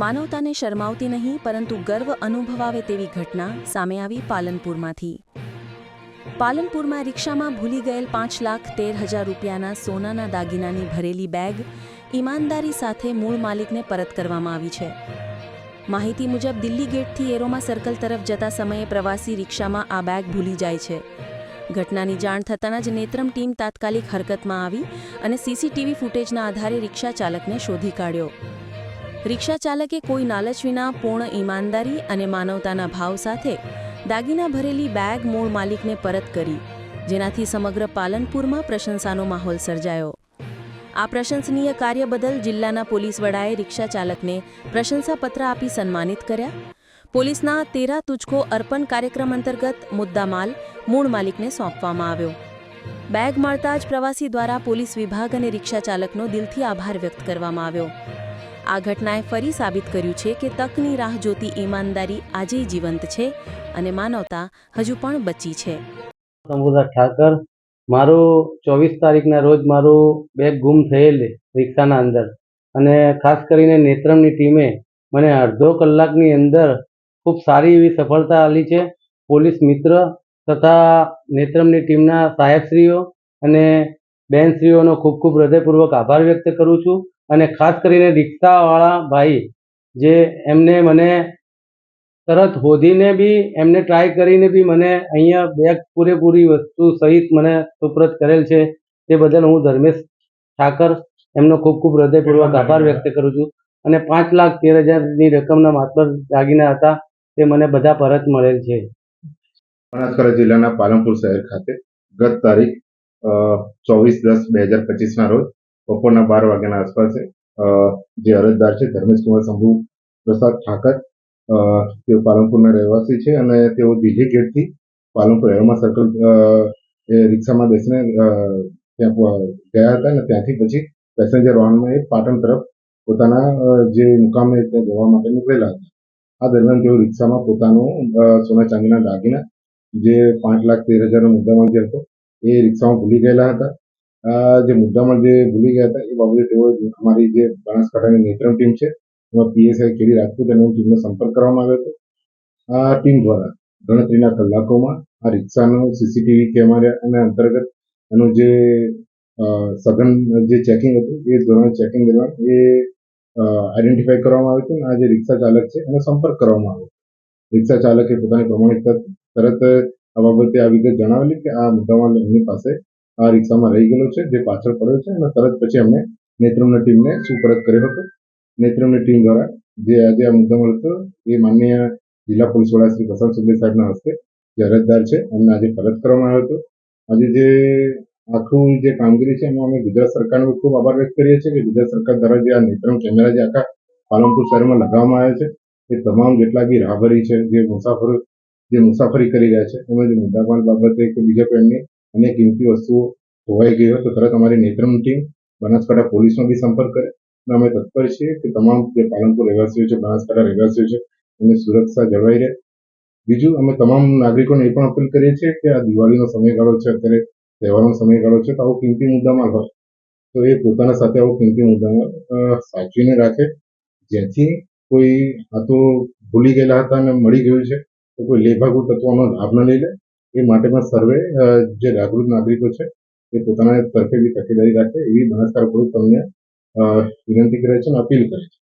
માનવતાને શરમાવતી નહીં, પરંતુ ગર્વ અનુભવાવે તેવી ઘટના સામે આવી પાલનપુરમાંથી. પાલનપુરમાં રિક્ષામાં ભૂલી ગયેલ પાંચ લાખ તેર હજાર રૂપિયાના સોનાના દાગીનાની ભરેલી બેગ ઈમાનદારી સાથે મૂળ માલિકને પરત કરવામાં આવી છે. માહિતી મુજબ, દિલ્હી ગેટથી એરોમા સર્કલ તરફ જતા સમયે પ્રવાસી રિક્ષામાં આ બેગ ભૂલી જાય છે. ઘટનાની જાણ થતાં જ નેત્રમ ટીમ તાત્કાલિક હરકતમાં આવી અને સીસીટીવી ફૂટેજના આધારે રિક્ષા ચાલકને શોધી કાઢ્યો. રિક્ષા ચાલકે કોઈ લાલચ વિના પૂર્ણ ઈમાનદારી અને માનવતાના ભાવ સાથે દાગીના ભરેલી બેગ મૂળ માલિકને પરત કરી, જેનાથી સમગ્ર પાલનપુરમાં પ્રશંસાનો માહોલ સર્જાયો. આ પ્રશંસનીય કાર્ય બદલ જિલ્લાના પોલીસ વડાએ રિક્ષા ચાલકને પ્રશંસાપત્ર આપી સન્માનિત કર્યા. પોલીસના તેરા તુજકો અર્પણ કાર્યક્રમ અંતર્ગત મુદ્દામાલ મૂળ માલિકને સોંપવામાં આવ્યો. બેગ મળતા જ પ્રવાસી દ્વારા પોલીસ વિભાગ અને રિક્ષા ચાલકનો દિલથી આભાર વ્યક્ત કરવામાં આવ્યો. આ ઘટનાએ ફરી સાબિત કર્યું છે કે તકની રાહ જોતી ઈમાનદારી આજે જીવંત છે અને માનવતા હજુ પણ બચી છે. શંભુદાસ ઠાકર, મારું ચોવીસ તારીખના રોજ મારું બેગ ગુમ થયેલ રિક્ષાના અંદર અને ખાસ કરીને નેત્રમની ટીમે મને અડધો કલાકની અંદર ખૂબ સારી એવી સફળતા આપી છે. પોલીસ મિત્ર તથા નેત્રમની ટીમના સાહેબશ્રીઓ અને બહેનશ્રીઓનો ખૂબ ખૂબ હૃદયપૂર્વક આભાર વ્યક્ત કરું છું અને ખાસ કરીને રિક્ષાવાળા ભાઈ જે એમને મને તરત હોધીને બી એમને ટ્રાય કરીને બી મને અહીંયા બેગ પૂરેપૂરી વસ્તુ સહિત મને સુપ્રત કરેલ છે તે બદલ હું ધર્મેશ ઠાકર એમનો ખૂબ ખૂબ હૃદયપૂર્વક આભાર વ્યક્ત કરું છું અને પાંચ લાખ તેર હજારની રકમના માત્ર દાગીના હતા તે મને બધા પરત મળેલ છે. બનાસકાંઠા જિલ્લાના પાલનપુર શહેર ખાતે ગત તારીખ ચોવીસ દસ બે હજાર પચીસના રોજ બપોરના બાર વાગ્યાના આસપાસે જે અરજદાર છે ધર્મેશકુમાર શંભુ પ્રસાદ ઠાકર તેઓ પાલનપુરના રહેવાસી છે અને તેઓ દિલ્હી ગેટથી પાલનપુર એરોમા સર્કલ એ રિક્ષામાં બેસીને ત્યાં ગયા હતા અને ત્યાંથી પછી પેસેન્જર વાહનમાં એ પાટણ તરફ પોતાના જે મુકામે ત્યાં જવા માટે નીકળેલા હતા. આ દરમિયાન તેઓ રિક્ષામાં પોતાનું સોના ચાંદીના દાગીના જે પાંચ લાખ તેર હજારનો મુદ્દામાલ જે હતો એ રિક્ષામાં ભૂલી ગયેલા હતા. જે મુદ્દામાં જે ભૂલી ગયા હતા, એ બાબતે તેઓ અમારી જે બનાસકાંઠાની નેત્રમ ટીમ છે, એમાં પીએસઆઈ કેડી રાજપૂત અને ટીમનો સંપર્ક કરવામાં આવ્યો હતો. આ ટીમ દ્વારા ગણતરીના કલાકોમાં આ રિક્ષાનો સીસીટીવી કેમેરા અને અંતર્ગત એનું જે સઘન જે ચેકિંગ હતું, એ ધોરણે ચેકિંગ દરમિયાન એ આઈડેન્ટિફાઈ કરવામાં આવ્યું હતું અને આ જે રિક્ષા ચાલક છે, એનો સંપર્ક કરવામાં આવ્યો રિક્ષા ચાલકે પોતાની પ્રમાણિકતા તરત આ બાબતે આ વિગત જણાવેલી કે આ મુદ્દામાલ એમની પાસે આ રિક્ષામાં રહી ગયેલો છે, જે પાછળ પડ્યો છે અને તરત પછી અમને નેત્રમની ટીમને સુપરત કર્યો હતો. નેત્રમની ટીમ દ્વારા જે આજે આ મુદ્દામાલ હતો, એ માનનીય જિલ્લા પોલીસ વડા શ્રી પ્રશાંત સુબે સાહેબના હસ્તે જે અરજદાર છે, એમને આજે પરત કરવામાં આવ્યો હતો. આજે જે આખું જે કામગીરી છે, એમાં અમે ગુજરાત સરકારનો ખૂબ આભાર વ્યક્ત કરીએ છીએ કે ગુજરાત સરકાર દ્વારા જે આ નેત્રમ કેમેરા જે આખા પાલનપુર શહેરમાં લગાવવામાં આવ્યા છે, એ તમામ જેટલા બી રાહબરી છે, જે મુસાફરો જે મુસાફરી કરી રહ્યા છે. એમાં જે મુદ્દામાલ બાબતે કે બીજા કોઈ એમની અન્ય કિંમતી વસ્તુઓ ધોવાઈ ગઈ હોય તો તરત અમારી નેત્રમ ટીમ બનાસકાંઠા પોલીસનો બી સંપર્ક કરે. અને અમે તત્પર છીએ કે તમામ જે પાલનપુર રહેવાસીઓ છે, બનાસકાંઠા રહેવાસીઓ છે, એમની સુરક્ષા જળવાઈ રહે. બીજું, અમે તમામ નાગરિકોને એ પણ અપીલ કરીએ છીએ કે આ દિવાળીનો સમયગાળો છે, અત્યારે તહેવારનો સમયગાળો છે, તો આવો કિંમતી મુદ્દામાં હોય. તો એ પોતાના સાથે આવો કિંમતી મુદ્દામાં સાચવીને રાખે. જેથી કોઈ આ તો ભૂલી ગયેલા હતા અને મળી ગયું છે. તો કોઈ લેભાગુ તત્વોનો લાભ ન લઈ લે. એ માટેના સર્વે જે જાગૃત નાગરિકો છે, એ પોતાના તરફે બી તકેદારી રાખે એવી બનાસકાંઠા પોલીસ તમને વિનંતી કરે છે અને અપીલ કરે છે.